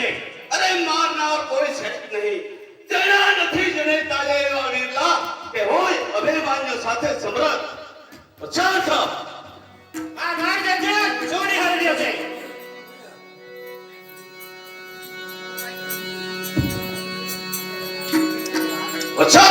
છે. અરે મારનાર કોઈ છે નહીં. તેના નથી જણે તાજે એવા વીરલા કે હોય અભિમાન્યો સાથે સમ્રાટ. પછાત આ ઘાટ જજે સોની હરડ્યો છે. પછાત